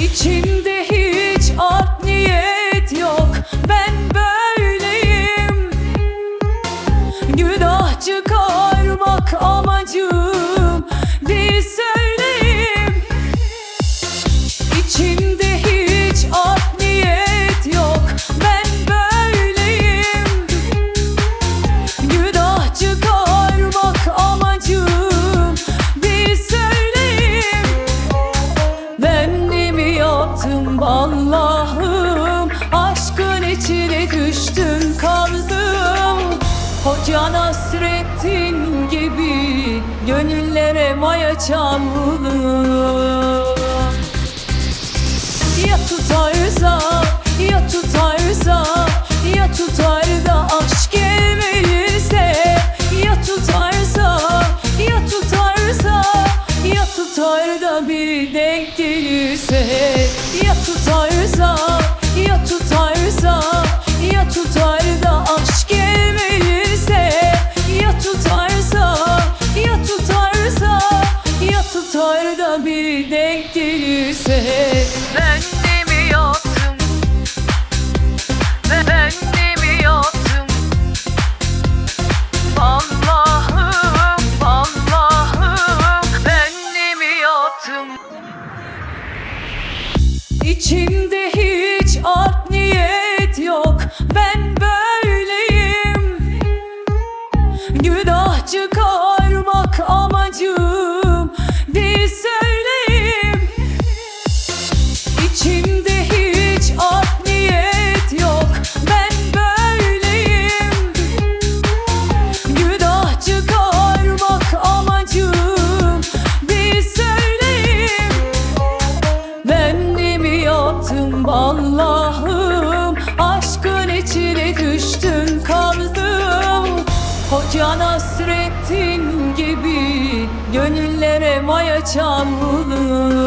İçimde hiç art niyet yok. Ben böyleyim. Günah çıkarmak amacım Bir söyleyeyim. İçimde yaptım Allah'ım. Aşkın içine düştüm kaldım. Hoca Nasrettin gibi Gönüllere maya çaldım bir denk gelirse Ya tutarsa, ya tutarsa, ya tutar da aşk gelmeyirse Ya tutarsa, ya tutarsa, ya tutar da bir denk gelirse mi yaptım? İçimde hiç art niyet içine düştüm kaldım. Hoca Nasrettin gibi Gönüllere maya çaldım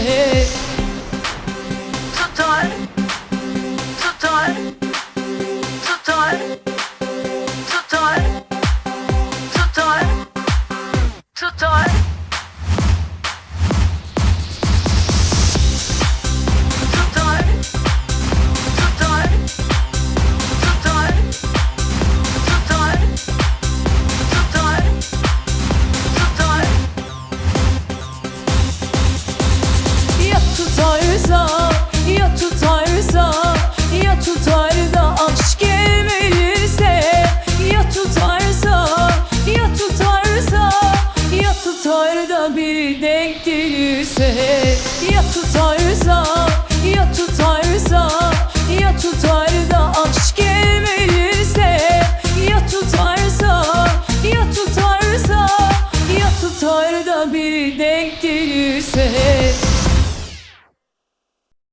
gelirse tutar, tutar, tutar, tutar, tutar, tutar. bir denk gelirse Ya tutarsa, ya tutarsa, ya tutar da aşk gelmeyirse Ya tutarsa, ya tutarsa, ya tutar da bir denk gelirse.